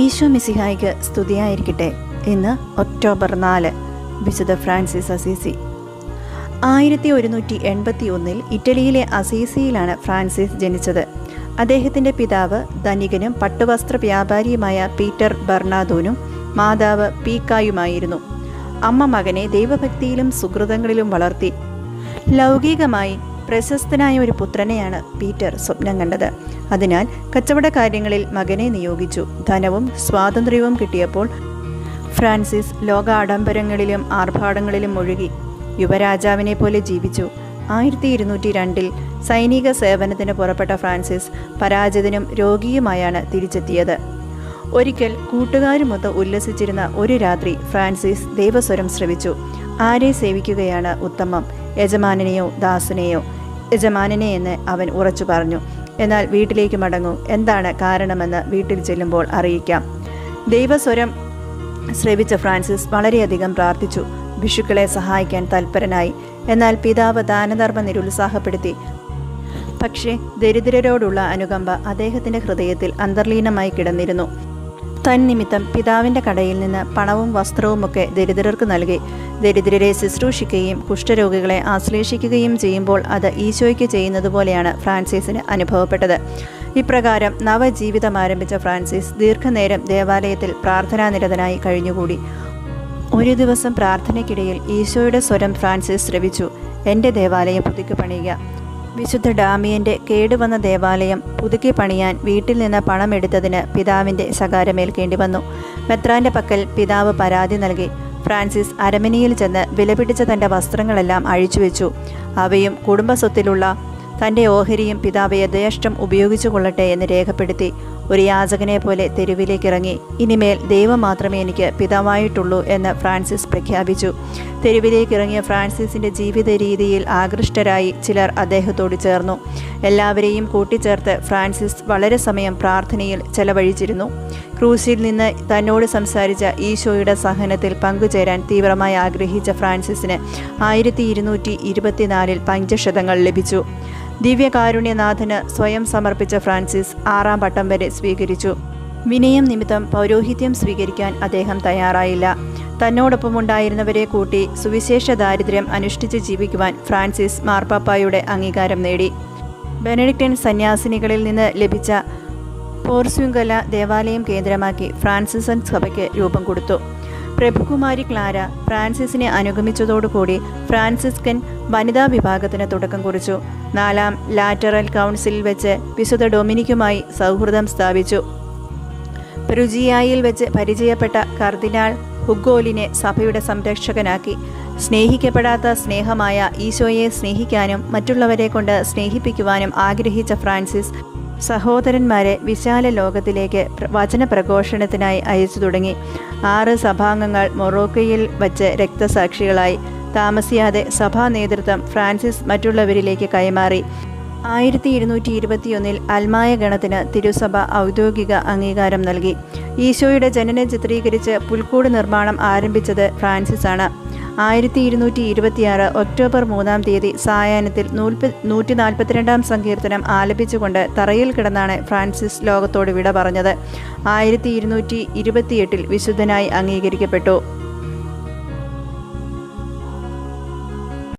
ഈശോ മിസിഹായിക്ക് സ്തുതിയായിരിക്കട്ടെ. ഇന്ന് ഒക്ടോബർ നാല് വിശുദ്ധ ഫ്രാൻസിസ് അസീസി. ആയിരത്തി ഒരുന്നൂറ്റി എൺപത്തി ഒന്നിൽ ഇറ്റലിയിലെ അസീസിയിലാണ് ഫ്രാൻസിസ് ജനിച്ചത്. അദ്ദേഹത്തിന്റെ പിതാവ് ധനികനും പട്ടുവസ്ത്ര വ്യാപാരിയുമായ പീറ്റർ ബർണാദോനും മാതാവ് പീക്കായുമായിരുന്നു. അമ്മ മകനെ ദൈവഭക്തിയിലും സുഹൃതങ്ങളിലും വളർത്തി. ലൗകികമായി പ്രശസ്തനായ ഒരു പുത്രനെയാണ് പീറ്റർ സ്വപ്നം കണ്ടത്. അതിനാൽ കച്ചവട കാര്യങ്ങളിൽ മകനെ നിയോഗിച്ചു. ധനവും സ്വാതന്ത്ര്യവും കിട്ടിയപ്പോൾ ഫ്രാൻസിസ് ലോക ആഡംബരങ്ങളിലും ആർഭാടങ്ങളിലും മുഴുകി യുവരാജാവിനെ പോലെ ജീവിച്ചു. ആയിരത്തി ഇരുന്നൂറ്റി രണ്ടിൽ സൈനിക സേവനത്തിന് പുറപ്പെട്ട ഫ്രാൻസിസ് പരാജിതനും രോഗിയുമായാണ് തിരിച്ചെത്തിയത്. ഒരിക്കൽ കൂട്ടുകാരുമൊത്ത് ഉല്ലസിച്ചിരുന്ന ഒരു രാത്രി ഫ്രാൻസിസ് ദൈവസ്വരം ശ്രവിച്ചു. ആരെ സേവിക്കുകയാണ് ഉത്തമം? യജമാനനെയോ ദാസനെയോ യജമാനനെ എന്ന് അവൻ ഉറച്ചു പറഞ്ഞു. എന്നാൽ വീട്ടിലേക്ക് മടങ്ങൂ. എന്താണ് കാരണമെന്ന് വീട്ടിൽ ചെല്ലുമ്പോൾ അറിയിക്കാം. ദൈവസ്വരം ശ്രവിച്ച ഫ്രാൻസിസ് വളരെയധികം പ്രാർത്ഥിച്ചു. ഭിഷുക്കളെ സഹായിക്കാൻ തൽപരനായി. എന്നാൽ പിതാവ് ദാനധർമ്മ നിരുത്സാഹപ്പെടുത്തി. പക്ഷേ ദരിദ്രരോടുള്ള അനുകമ്പ അദ്ദേഹത്തിന്റെ ഹൃദയത്തിൽ അന്തർലീനമായി കിടന്നിരുന്നു. തന്നിമിത്തം പിതാവിന്റെ കടയിൽ നിന്ന് പണവും വസ്ത്രവുമൊക്കെ ദരിദ്രർക്ക് നൽകി. ദരിദ്രരെ ശുശ്രൂഷിക്കുകയും കുഷ്ഠരോഗികളെ ആശ്ലേഷിക്കുകയും ചെയ്യുമ്പോൾ അത് ഈശോയ്ക്ക് ചെയ്യുന്നതുപോലെയാണ് ഫ്രാൻസിസിന് അനുഭവപ്പെട്ടത്. ഇപ്രകാരം നവജീവിതം ആരംഭിച്ച ഫ്രാൻസിസ് ദീർഘനേരം ദേവാലയത്തിൽ പ്രാർത്ഥനാനിരതനായി കഴിഞ്ഞുകൂടി. ഒരു ദിവസം പ്രാർത്ഥനയ്ക്കിടയിൽ ഈശോയുടെ സ്വരം ഫ്രാൻസിസ് ശ്രവിച്ചു. എന്റെ ദേവാലയം പുതുക്കി പണിയുക വിശുദ്ധ ഡാമിയന്റെ കേടുവന്ന ദേവാലയം പുതുക്കി പണിയാൻ വീട്ടിൽ നിന്ന് പണമെടുത്തതിന് പിതാവിന്റെ ശകാരമേൽക്കേണ്ടി വന്നു. മെത്രാന്റെ പക്കൽ പിതാവ് പരാതി നൽകി. ഫ്രാൻസിസ് അരമനയിൽ ചെന്ന് വിലപിടിച്ച തന്റെ വസ്ത്രങ്ങളെല്ലാം അഴിച്ചുവെച്ചു. അവയും കുടുംബസ്വത്തിലുള്ള തന്റെ ഓഹരിയും പിതാവ് യഥേഷ്ടം ഉപയോഗിച്ചു കൊള്ളട്ടെ എന്ന് രേഖപ്പെടുത്തി. ഒരു യാചകനെ പോലെ തെരുവിലേക്ക് ഇറങ്ങി ഇനിമേൽ ദൈവം മാത്രമേ എനിക്ക് പിതാവായിട്ടുള്ളൂ എന്ന് ഫ്രാൻസിസ് പ്രഖ്യാപിച്ചു. തെരുവിലേക്ക് ഇറങ്ങിയ ഫ്രാൻസിസിന്റെ ജീവിത രീതിയിൽ ആകൃഷ്ടരായി ചിലർ അദ്ദേഹത്തോട് ചേർന്നു. എല്ലാവരെയും കൂട്ടിച്ചേർത്ത് ഫ്രാൻസിസ് വളരെ സമയം പ്രാർത്ഥനയിൽ ചെലവഴിച്ചിരുന്നു. ക്രൂസിൽ നിന്ന് തന്നോട് സംസാരിച്ച ഈശോയുടെ സഹനത്തിൽ പങ്കുചേരാൻ തീവ്രമായി ആഗ്രഹിച്ച ഫ്രാൻസിസിന് ആയിരത്തി ഇരുന്നൂറ്റി ഇരുപത്തിനാലിൽ പഞ്ചശതങ്ങൾ ലഭിച്ചു. ദിവ്യകാരുണ്യനാഥന് സ്വയം സമർപ്പിച്ച ഫ്രാൻസിസ് ആറാം പട്ടം വരെ സ്വീകരിച്ചു. വിനയം നിമിത്തം പൗരോഹിത്യം സ്വീകരിക്കാൻ അദ്ദേഹം തയ്യാറായില്ല. തന്നോടൊപ്പമുണ്ടായിരുന്നവരെ കൂട്ടി സുവിശേഷ ദാരിദ്ര്യം അനുഷ്ഠിച്ച് ജീവിക്കുവാൻ ഫ്രാൻസിസ് മാർപ്പാപ്പായുടെ അംഗീകാരം നേടി. ബെനഡിക്റ്റൻ സന്യാസിനികളിൽ നിന്ന് ലഭിച്ച പോർസ്യുങ്കല ദേവാലയം കേന്ദ്രമാക്കി ഫ്രാൻസിസൻ സഭയ്ക്ക് രൂപം കൊടുത്തു. പ്രഭുകുമാരി ക്ലാര ഫ്രാൻസിസിനെ അനുഗമിച്ചതോടുകൂടി ഫ്രാൻസിസ്കൻ വനിതാ വിഭാഗത്തിന് തുടക്കം കുറിച്ചു. നാലാം ലാറ്ററൽ കൗൺസിലിൽ വെച്ച് വിശുദ്ധ ഡൊമിനിക്കുമായി സൗഹൃദം സ്ഥാപിച്ചു. പെറുജിയായിൽ വെച്ച് പരിചയപ്പെട്ട കർദിനാൾ ഹുഗോലിനെ സഭയുടെ സംരക്ഷകനാക്കി. സ്നേഹിക്കപ്പെടാത്ത സ്നേഹമായ ഈശോയെ സ്നേഹിക്കാനും മറ്റുള്ളവരെ കൊണ്ട് സ്നേഹിപ്പിക്കുവാനും ആഗ്രഹിച്ച ഫ്രാൻസിസ് സഹോദരന്മാരെ വിശാല ലോകത്തിലേക്ക് വചനപ്രഘോഷണത്തിനായി അയച്ചു തുടങ്ങി. ആറ് സഭാംഗങ്ങൾ മൊറോക്കയിൽ വച്ച് രക്തസാക്ഷികളായി. താമസിയാതെ സഭാ നേതൃത്വം ഫ്രാൻസിസ് മറ്റുള്ളവരിലേക്ക് കൈമാറി. ആയിരത്തി ഇരുന്നൂറ്റി ഇരുപത്തിയൊന്നിൽ അൽമായ ഗണത്തിന് തിരുസഭ ഔദ്യോഗിക അംഗീകാരം നൽകി. ഈശോയുടെ ജനനം ചിത്രീകരിച്ച് പുൽക്കൂട് നിർമ്മാണം ആരംഭിച്ചത് ഫ്രാൻസിസ് ആണ് ആയിരത്തി ഇരുന്നൂറ്റി ഇരുപത്തിയാറ് ഒക്ടോബർ മൂന്നാം തീയതി സായാഹ്നത്തിൽ നൂൽപ്പ നൂറ്റി നാൽപ്പത്തിരണ്ടാം സങ്കീർത്തനം ആലപിച്ചുകൊണ്ട് തറയിൽ കിടന്നാണ് ഫ്രാൻസിസ് ലോകത്തോട് വിട പറഞ്ഞത്. ആയിരത്തി ഇരുന്നൂറ്റി ഇരുപത്തിയെട്ടിൽ വിശുദ്ധനായി അംഗീകരിക്കപ്പെട്ടു.